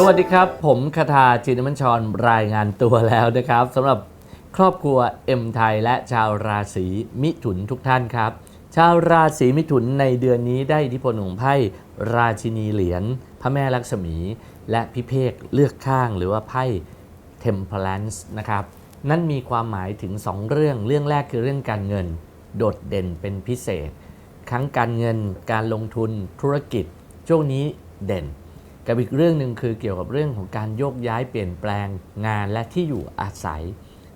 สวัสดีครับ ผมคาทาจินมัญชรรายงานตัวแล้วนะครับสำหรับครอบครัวเอ็มไทยและชาวราศีมิถุนทุกท่านครับ ชาวราศีมิถุนในเดือนนี้ได้อิทธิพลของไพ่ราชินีเหรียญพระแม่ลักษมี และพิเภกเลือกข้างหรือว่าไพ่ Temperance นะครับ นั่นมีความหมายถึง 2 เรื่อง เรื่องแรกคือเรื่องการเงิน โดดเด่นเป็นพิเศษ ทั้งการเงินการลงทุนธุรกิจช่วงนี้เด่น กับอีกเรื่องหนึ่งคือเกี่ยวกับเรื่องของการโยกย้ายเปลี่ยนแปลงงานและที่อยู่อาศัย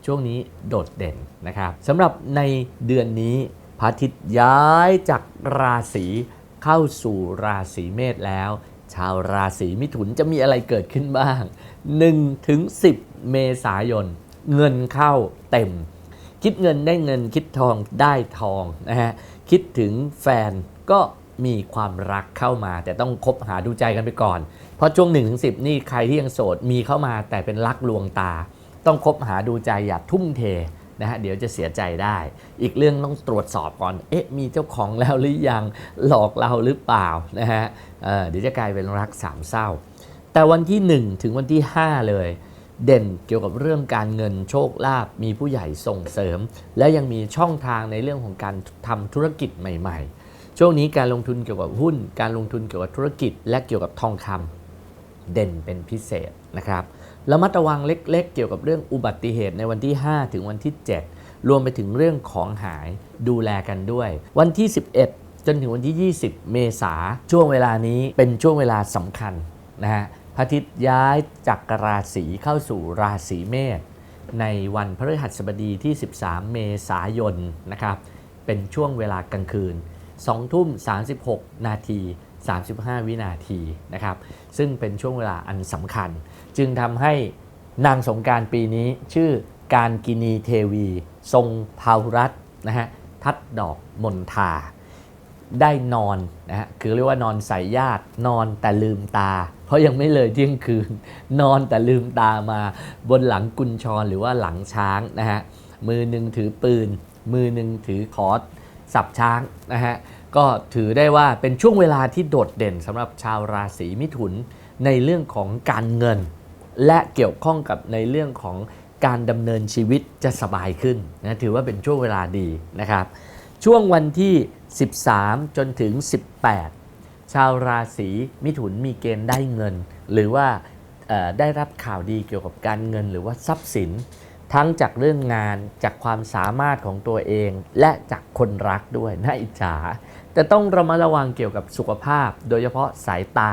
ช่วงนี้โดดเด่นนะครับสำหรับในเดือนนี้พระอาทิตย์ย้ายจากราศีเข้าสู่ราศีเมษแล้ว ชาวราศีมิถุนจะมีอะไรเกิดขึ้นบ้าง1ถึง10 เมษายน เงินเข้าเต็ม คิดเงินได้เงินคิดทองได้ทองนะฮะคิดถึงแฟนก็ มีความรักเข้ามา แต่ต้องคบหาดูใจกันไปก่อน เพราะช่วง1นถึงสินี่ใครที่ยังโสดมีเข้ามาแต่เป็นรักลวงตา ต้องคบหาดูใจอย่าทุ่มเทนะฮะเดี๋ยวจะเสียใจได้ อีกเรื่องต้องตรวจสอบก่อน เอ๊ะ มีเจ้าของแล้วหรือยัง หลอกเราหรือเปล่านะฮะเเดี๋ยวจะกลายเป็นรักสามเศร้า แต่วันที่ 1 ถึงวันที่ 5 เลย เด่นเกี่ยวกับเรื่องการเงินโชคลาภ มีผู้ใหญ่ส่งเสริม และยังมีช่องทางในเรื่องของการทำธุรกิจใหม่ ๆ ช่วงนี้การลงทุนเกี่ยวกับหุ้น การลงทุนเกี่ยวกับธุรกิจ และเกี่ยวกับทองคำเด่นเป็นพิเศษนะครับแล้วมัดระวังเล็ก ๆ เกี่ยวกับเรื่องอุบัติเหตุในวันที่ 5 ถึงวันที่ 7 รวมไปถึงเรื่องของหายดูแลกันด้วย วันที่ 11 จนถึงวันที่ 20 เมษาช่วงเวลานี้เป็นช่วงเวลาสำคัญนะฮะพระอาทิตย์ย้ายจากราศีเข้าสู่ราศีเมษในวันพฤหัสบดีที่ 13 เมษายนนะครับเป็นช่วงเวลากลางคืน 2 ทุ่ม 36 นาที 35 วินาทีนะครับ ซึ่งเป็นช่วงเวลาอันสำคัญ จึงทำให้นางสงการปีนี้ชื่อการกินีเทวี ทรงพาหุรัตน์นะฮะทัดดอกมนทา ได้นอนนะฮะคือเรียกว่านอนใส่ญาตินอนแต่ลืมตา เพราะยังไม่เลยเที่ยงคืน นอนแต่ลืมตามาบนหลังกุญชรหรือว่าหลังช้างนะฮะมือหนึ่งถือปืน มือหนึ่งถือขอ สับช้างนะฮะก็ถือได้ว่าเป็นช่วงเวลาที่โดดเด่นสำหรับชาวราศีมิถุนในเรื่องของการเงิน และเกี่ยวข้องกับในเรื่องของการดำเนินชีวิตจะสบายขึ้นนะถือว่าเป็นช่วงเวลาดีนะครับ ช่วงวันที่ 13 จนถึง 18 ชาวราศีมิถุนมีเกณฑ์ได้เงิน หรือว่าได้รับข่าวดีเกี่ยวกับการเงินหรือว่าทรัพย์สิน ทั้งจากเรื่องงานจากความสามารถของตัวเอง และจากคนรักด้วยน่าอิจฉาแต่ต้องระมัดระวังเกี่ยวกับสุขภาพ โดยเฉพาะสายตา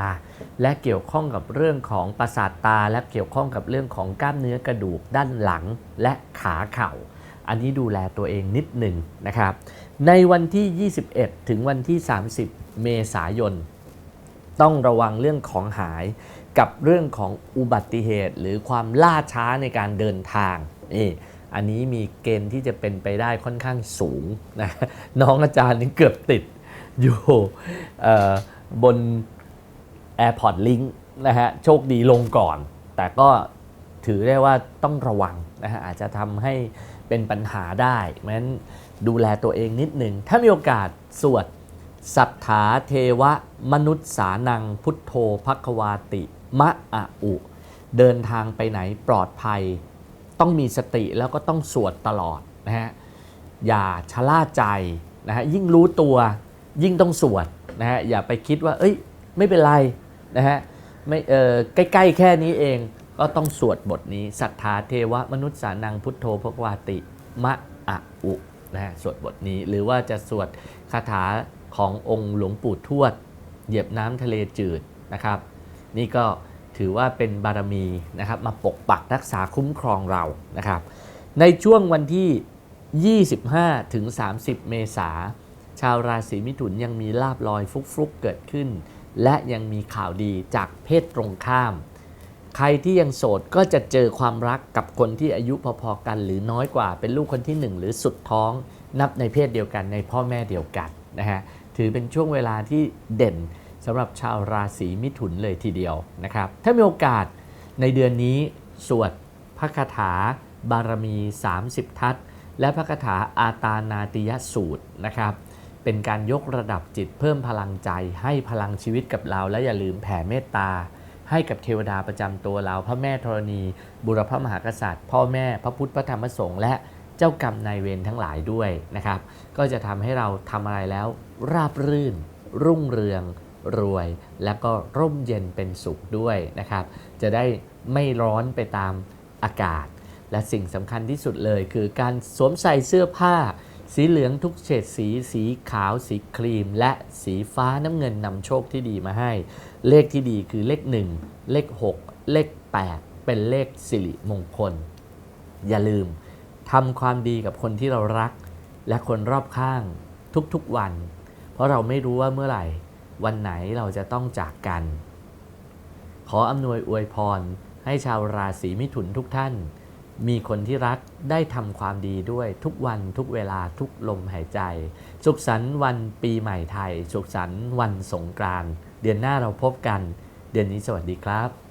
และเกี่ยวข้องกับเรื่องของประสาทตา และเกี่ยวข้องกับเรื่องของกล้ามเนื้อกระดูกด้านหลังและขาเข่า อันนี้ดูแลตัวเองนิดหนึ่งนะครับ ในวันที่ 21 ถึงวันที่ 30 เมษายน ต้องระวังเรื่องของหายกับเรื่องของอุบัติเหตุ หรือความล่าช้าในการเดินทาง นี่อันนี้มีเกณฑ์ที่จะเป็นไปได้ค่อนข้างสูงนะน้องอาจารย์นี่เกือบติดอยู่เอ่อบน AirPod Link นะฮะโชคดีลงก่อน แต่ก็ถือได้ว่าต้องระวังนะฮะอาจจะทำให้เป็นปัญหาได้เพราะฉะนั้นดูแลตัวเองนิดหนึ่ง ถ้ามีโอกาสสวดสัทธาเทวะมนุษย์สานังพุทโธพักวาติ มะอะอุ เดินทางไปไหนปลอดภัย ต้องมีสติแล้วก็ต้องสวดตลอดนะฮะอย่าชะล่าใจนะฮะยิ่งรู้ตัวยิ่งต้องสวดนะฮะอย่าไปคิดว่า เอ้ยไม่เป็นไรนะฮะไม่เออใกล้ๆแค่นี้เองก็ต้องสวดบทนี้สัทธาเทวะมนุษย์สานังพุทโธพกวาติมะอะอุนะฮะสวดบทนี้หรือว่าจะสวดคาถาขององค์หลวงปู่ทวด เหยียบน้ำทะเลจืดนะครับ นี่ก็ ถือว่าเป็นบารมีนะครับมาปกปักรักษาคุ้มครองเรานะครับ ในช่วงวันที่ 25 ถึง 30 เมษาชาวราศีมิถุนยังมีลาบลอยฟุกๆเกิดขึ้น และยังมีข่าวดีจากเพศตรงข้าม ใครที่ยังโสดก็จะเจอความรักกับคนที่อายุพอๆกัน หรือน้อยกว่าเป็นลูกคนที่หนึ่งหรือสุดท้อง นับในเพศเดียวกันในพ่อแม่เดียวกันนะฮะถือเป็นช่วงเวลาที่เด่นำหรับชาวราศีมิถุนเลยทีเดียวนะครับ ถ้ามีโอกาสในเดือนนี้สวดพระคาถาบารมี 30 ทัศน์และพระคาถาอาตานาติยสูตรนะครับ เป็นการยกระดับจิตเพิ่มพลังใจให้พลังชีวิตกับเรา และอย่าลืมแผ่เมตตา ให้กับเทวดาประจำตัวเรา พระแม่ธรณี บุรพมหากษัตริย์ พ่อแม่พระพุทธพระธรรมพระสงฆ์และเจ้ากรรมนายเวรทั้งหลายด้วยนะครับ ก็จะทำให้เราทำอะไรแล้วราบรื่น รุ่งเรือง รวย แล้วก็ร่มเย็นเป็นสุขด้วยนะครับ จะได้ไม่ร้อนไปตามอากาศ และสิ่งสำคัญที่สุดเลย คือการสวมใส่เสื้อผ้า สีเหลืองทุกเฉดสี สีขาว สีครีม และสีฟ้าน้ำเงินนำโชคที่ดีมาให้ เลขที่ดีคือเลข 1 เลข 6 เลข 8 เป็นเลขสิริมงคล อย่าลืมทำความดีกับคนที่เรารัก และคนรอบข้างทุกๆวัน เพราะเราไม่รู้ว่าเมื่อไหร่ วันไหนเราจะต้องจากกัน ขออำนวยอวยพร ให้ชาวราศีมิถุนทุกท่าน มีคนที่รักได้ทำความดีด้วยทุกวันทุกเวลาทุกลมหายใจ สุขสันต์วันปีใหม่ไทย สุขสันต์วันสงกรานต์เดือนหน้าเราพบกัน เดือนนี้สวัสดีครับ